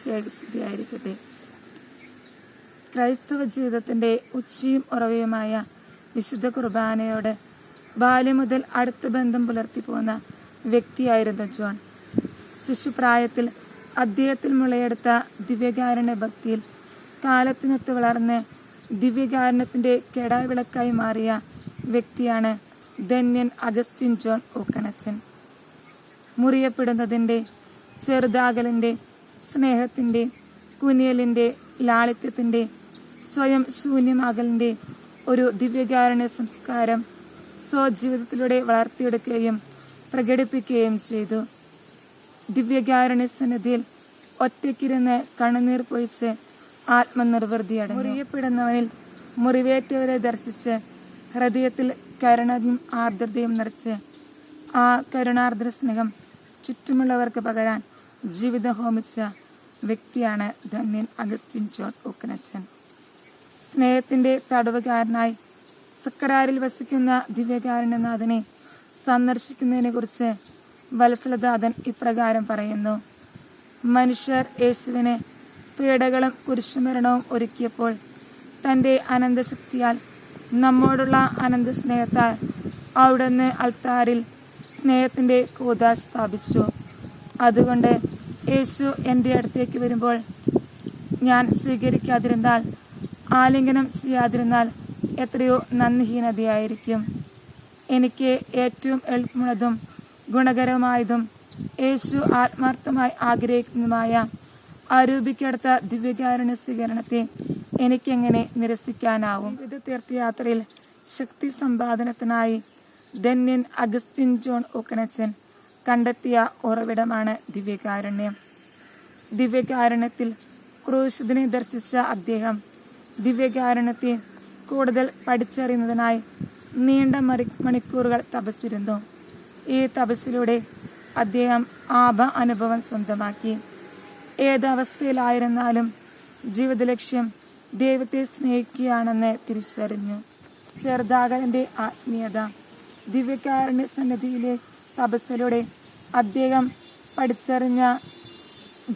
സ്തുതിയായിരിക്കട്ടെ ക്രൈസ്തവ ജീവിതത്തിന്റെ ഉച്ചയും ഉറവയുമായ വിശുദ്ധ കുർബാനയോട് ബാല്യം മുതൽ അടുത്ത ബന്ധം പുലർത്തി പോന്ന വ്യക്തിയായിരുന്നു ജോൺ. ശിശുപ്രായത്തിൽ അദ്ദേഹത്തിൽ മുളയെടുത്ത ദിവ്യകാരുണ്യ ഭക്തിയിൽ കാലത്തിനൊത്ത് വളർന്ന് ദിവ്യകാരണത്തിന്റെ കെടാവിളക്കായി മാറിയ വ്യക്തിയാണ് ധന്യൻ അഗസ്റ്റിൻ ജോൺ ഓക്കനച്ചൻ. മുറിയപ്പെടുന്നതിന്റെ ചെറുതാകലിന്റെ സ്നേഹത്തിന്റെ കുനിയലിന്റെ ലാളിത്യത്തിന്റെ സ്വയം ശൂന്യമാകലിന്റെ ഒരു ദിവ്യകാരണ സംസ്കാരം സ്വജീവിതത്തിലൂടെ വളർത്തിയെടുക്കുകയും പ്രകടിപ്പിക്കുകയും ചെയ്തു. ദിവ്യകാരുണ്യ സന്നിധിയിൽ ഒറ്റയ്ക്കിരുന്ന് കണ്ണുനീർ പൊഴിച്ച് ആത്മനിർവൃതിയാണ് മുറിയപ്പെടുന്നവനിൽ മുറിവേറ്റവരെ ദർശിച്ച് ഹൃദയത്തിൽ കരുണയും ആർദ്രതയും നിറച്ച് ആ കരുണാർദ്ര സ്നേഹം ചുറ്റുമുള്ളവർക്ക് പകരാൻ ജീവിതം ഹോമിച്ച വ്യക്തിയാണ് ധന്യൻ അഗസ്റ്റിൻ ജോൺ ഓക്കനച്ചൻ സ്നേഹത്തിന്റെ തടവുകാരനായി സക്കരാരിൽ വസിക്കുന്ന ദിവ്യകാരുണ്യനാഥനെ സന്ദർശിക്കുന്നതിനെ കുറിച്ച് വത്സലദാതൻ ഇപ്രകാരം പറയുന്നു. മനുഷ്യർ യേശുവിനെ പീഡകളും കുരിശുമരണവും ഒരുക്കിയപ്പോൾ തന്റെ അനന്തശക്തിയാൽ നമ്മോടുള്ള അനന്ത സ്നേഹത്താൽ അവിടുന്ന് അൾത്താരിൽ സ്നേഹത്തിന്റെ കൂത സ്ഥാപിച്ചു. അതുകൊണ്ട് യേശു എന്റെ അടുത്തേക്ക് വരുമ്പോൾ ഞാൻ സ്വീകരിക്കാതിരുന്നാൽ ആലിംഗനം ചെയ്യാതിരുന്നാൽ എത്രയോ നന്ദിഹീനതയായിരിക്കും. എനിക്ക് ഏറ്റവും എളുപ്പമുള്ളതും ഗുണകരമായതും യേശു ആത്മാർത്ഥമായി ആഗ്രഹിക്കുന്നതുമായ ആരോപിക്കടുത്ത ദിവ്യകാരുണ്യ സ്വീകരണത്തെ എനിക്കെങ്ങനെ നിരസിക്കാനാവും? ഇത് തീർത്ഥയാത്രയിൽ ശക്തി സമ്പാദനത്തിനായി ധന്യൻ അഗസ്റ്റിൻ ജോൺ ഒക്കനച്ചൻ കണ്ടെത്തിയ ഉറവിടമാണ് ദിവ്യകാരുണ്യം. ദിവ്യകാരുണ്യത്തിൽ ക്രൂശിതനെ ദർശിച്ച അദ്ദേഹം ദിവ്യകാരുണ്യത്തെ കൂടുതൽ പഠിച്ചറിയുന്നതിനായി നീണ്ട മറി മണിക്കൂറുകൾ തപസ്സിരുന്നു. ഈ തപസ്സിലൂടെ അദ്ദേഹം ആഭ അനുഭവം സ്വന്തമാക്കി. ഏതവസ്ഥയിലായിരുന്നാലും ജീവിത ലക്ഷ്യം ദൈവത്തെ സ്നേഹിക്കുകയാണെന്ന് തിരിച്ചറിഞ്ഞു. ചെറുതാകലിന്റെ ആത്മീയത ദിവ്യകാരുണ്യ സന്നിധിയിലെ തപസ്സിലൂടെ അദ്ദേഹം പഠിച്ചറിഞ്ഞ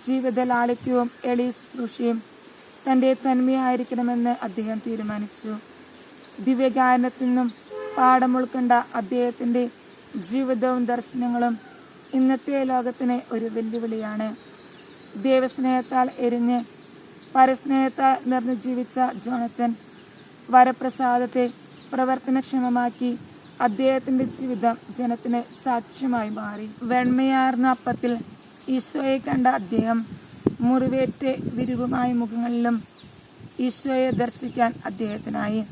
ജീവിത ലാളിത്യവും എളിയ ശുശ്രൂഷയും തന്റെ തന്മയായിരിക്കണമെന്ന് അദ്ദേഹം തീരുമാനിച്ചു. ദിവ്യഗായനത്തിൽ നിന്നും പാഠം ഉൾക്കൊണ്ട അദ്ദേഹത്തിന്റെ ജീവിതവും ദർശനങ്ങളും ഇന്നത്തെ ലോകത്തിന് ഒരു വെല്ലുവിളിയാണ്. ദൈവസ്നേഹത്താൽ എരിഞ്ഞ് പരസ്നേഹത്താൽ നിറഞ്ഞു ജീവിച്ച ജോണച്ചൻ വരപ്രസാദത്തെ പ്രവർത്തനക്ഷമമാക്കി അദ്ദേഹത്തിന്റെ ജീവിതം ജനത്തിന് സാക്ഷ്യമായി മാറി. വെണ്മയാർന്ന അപ്പത്തിൽ ഈശോയെ കണ്ട അദ്ദേഹം മുറിവേറ്റ് വിരൂപമായ മുഖങ്ങളിലും ഈശോയെ ദർശിക്കാൻ അദ്ദേഹത്തിനായി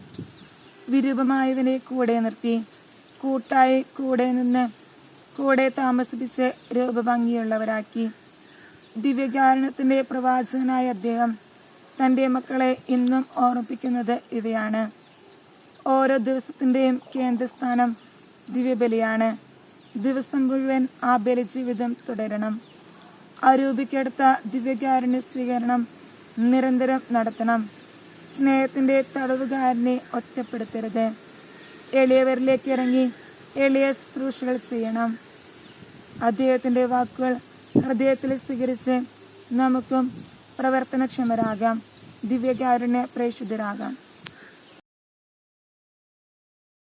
വിരൂപമായവനെ കൂടെ നിർത്തി. കൂട്ടായി കൂടെ നിന്ന് കൂടെ താമസിപ്പിച്ച് രൂപഭംഗിയുള്ളവരാക്കി. ദിവ്യകാരണത്തിന്റെ പ്രവാചകനായ അദ്ദേഹം തന്റെ മക്കളെ ഇന്നും ഓർമ്മിപ്പിക്കുന്നത് ഇവയാണ്. ഓരോ ദിവസത്തിന്റെയും കേന്ദ്രസ്ഥാനം ദിവ്യബലിയാണ്. ദിവസം മുഴുവൻ ആ ബലി ജീവിതം തുടരണം. അരൂപിക്കെടുത്ത ദിവ്യകാരുണ്യ സ്വീകരണം നിരന്തരം നടത്തണം. സ്നേഹത്തിന്റെ തടവുകാരനെ ഒറ്റപ്പെടുത്തരുത്. എളിയവരിലേക്ക് ഇറങ്ങി എളിയ ശുശ്രൂഷകൾ ചെയ്യണം. അദ്ദേഹത്തിന്റെ വാക്കുകൾ ഹൃദയത്തിൽ സ്വീകരിച്ച് നമുക്കും പ്രവർത്തനക്ഷമരാകാം. ദിവ്യകാരുണ്യ പ്രേക്ഷിതരാകാം